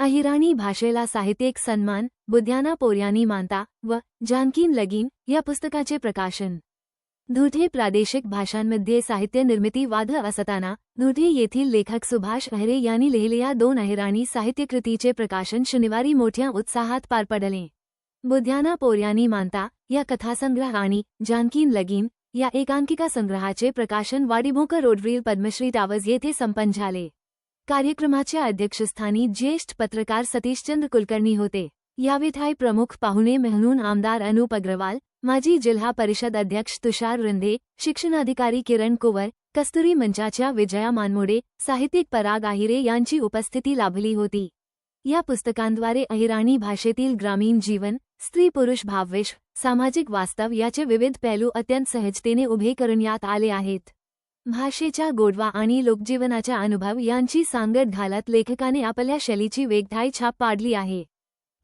अहिराणी भाषेला साहित्यिक सन्मान बुद्ध्याना पोर्यानी मानता व जानकीन लगीन या पुस्तकाचे प्रकाशन. धुळे प्रादेशिक भाषांमध्ये साहित्य निर्मिती वाद असताना धुळे येथील लेखक सुभाष अहिरे यांनी लिहिलेल्या दोन अहिराणी साहित्यकृतीचे प्रकाशन शनिवारी मोठ्या उत्साहात पार पडले. बुद्ध्याना पोर्यानी मानता या कथासंग्रह आणि जानकीन लगीन या एकांकिका संग्रहाचे प्रकाशन वाडीभोकर रोडवरील पद्मश्री टावर्स येथे संपन्न झाले. कार्यक्रमाच्या अध्यक्षस्थानी ज्येष्ठ पत्रकार सतीशचंद्र कुलकर्णी होते. यावेळी प्रमुख पाहुणे म्हणून आमदार अनुप अग्रवाल माजी जिल्हा परिषद अध्यक्ष तुषार रिंदे शिक्षणाधिकारी किरण कुवर कस्तुरी मंचाच्या विजया मानमोडे साहित्यिक पराग आहिरे यांची उपस्थिती लाभली होती. या पुस्तकांद्वारे अहिराणी भाषेतील ग्रामीण जीवन स्त्री पुरुष भाववेश सामाजिक वास्तव याचे विविध पैलू अत्यंत सहजतेने उभे करून यात आले आहेत. भाषेच्या गोडवा आणि लोकजीवनाच्या अनुभव यांची सांगत घालत लेखकाने आपल्या शैलीची वेगधाई छाप पाडली आहे.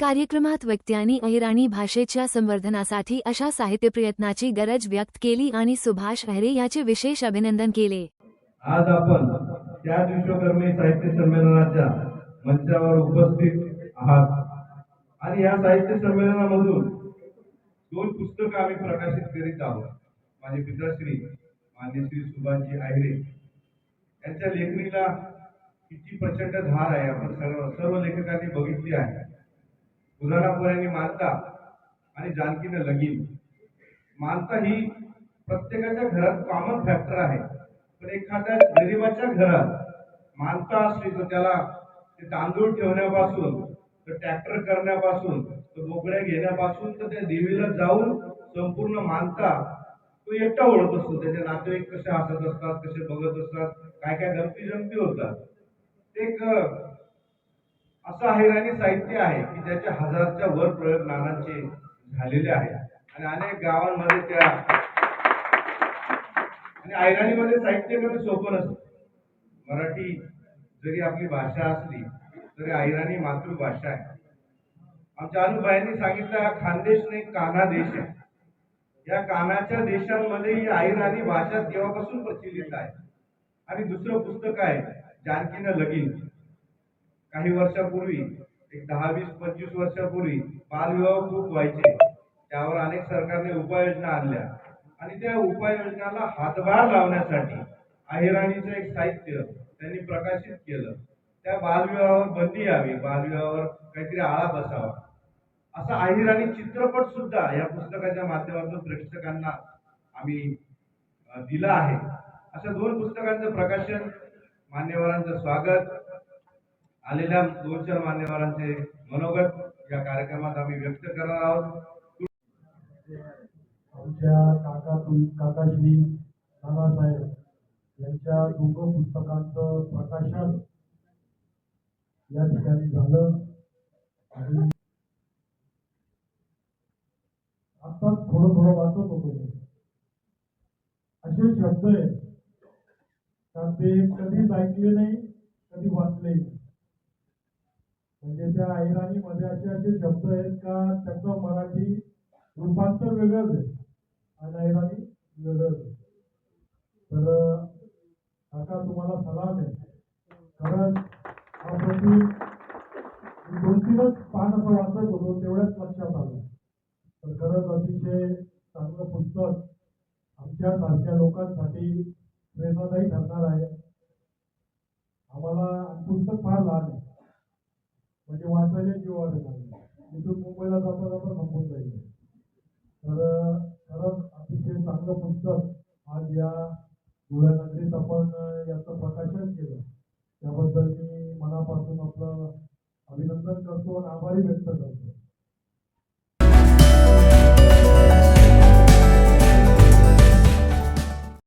कार्यक्रमात व्यक्त्यांनी अहिराणी भाषेच्या संवर्धनासाठी अशा साहित्य प्रयत्नाची गरज व्यक्त केली आणि सुभाष अहिरे याचे विशेष अभिनंदन केले. आज आपण त्या विश्वकर्मी साहित्य संमेलनाच्या मंचावर उपस्थित आहात. आणि या साहित्य संमेलनामधून दोन पुस्तकं आम्ही प्रकाशित करीत आहोत. माझे पिताश्री मान्यश्री सुभाषजी आहिरे यांच्या लेखणीला किती प्रचंड धार आहे. आपण सर्व सर्व लेखकांनी बघितली आहे. उदाहरणापर्यंत मानता आणि जानकीनं लगीन. मानता ही प्रत्येकाच्या घरात कॉमन फॅक्टर आहे. पण एखाद्या गरिबाच्या घरात मानता असली तर त्याला ते तांदूळ ठेवण्यापासून तर ट्रॅक्टर करण्यापासून तर बोकड्या घेण्यापासून तर त्या देवीला जाऊन संपूर्ण मानता तो एकटा ओळख असतो. त्याचे नातेवाईक कसे हसत असतात कसे बघत असतात काय काय गमती जमती होतात. ते एक असं अहिराणी साहित्य आहे की त्याच्या हजारच्या वर प्रयोग नानांचे झालेले आहेत आणि अनेक गावांमध्ये त्या आणि अहिराणीमध्ये साहित्य सोपं नसतं. मराठी जरी आपली भाषा असली तरी अहिराणी मातृभाषा आहे. आमच्या अनुभवांनी सांगितलं हा खानदेश नाही कान्हा देश आहे. या कानाच्या देशांमध्ये ही अहिराणी भाषा तेव्हापासून प्रचलित आहे. आणि दुसरं पुस्तक आहे जानकीनं लगीन. काही वर्षापूर्वी एक दहा वीस पंचवीस वर्षापूर्वी बालविवाह खूप व्हायचे. त्यावर अनेक सरकारने उपाययोजना आणल्या. आणि त्या उपाययोजनाला हातभार लावण्यासाठी अहिराणीचं एक साहित्य त्यांनी प्रकाशित केलं. त्या बालविवाहावर बंदी यावी. बालविवाहावर काहीतरी आळा बसावा. असा अहिराणी चित्रपट सुद्धा या पुस्तकाच्या माध्यमातून प्रेक्षकांना आम्ही दिला आहे. अशा दोन पुस्तकांचं प्रकाशन मान्यवरांचं स्वागत आलेल्या दोन चार मान्यवरांचे मनोगत या कार्यक्रमात आम्ही व्यक्त करणार आहोत. आमच्या काका काकाश्री नानासाहेब यांच्या दोघं पुस्तकांचं प्रकाशन या ठिकाणी झालं. आणि थोडं थोडं वाचत होतो मी. असे शब्द आहेत. का ते कधीच ऐकले नाही कधी वाचले नाही. म्हणजे त्या ऐराणीमध्ये असे असे शब्द आहेत का त्याचं मराठी रूपांतर वेगळंच आहे. आणि ऐराणी वेगळंच आहे. तर काका तुम्हाला सलाम आहे. खरंच आपण दोन तीनच पान असं वाचत होतो तेवढ्याच लक्षात आलं. तर खरंच अतिशय चांगलं पुस्तक आमच्यासारख्या लोकांसाठी प्रेरणादायी ठरणार आहे. आम्हाला पुस्तक फार लहान आहे. म्हणजे वाचायला जीवावर येणार इथून मुंबईला जाता जाता संपून जाईल. तर खरंच अतिशय चांगलं पुस्तक आज या धुळ्या नगरीत आपण याचं प्रकाशन केलं. त्याबद्दल मी मनापासून आपलं अभिनंदन करतो आणि आभारी व्यक्त करतो.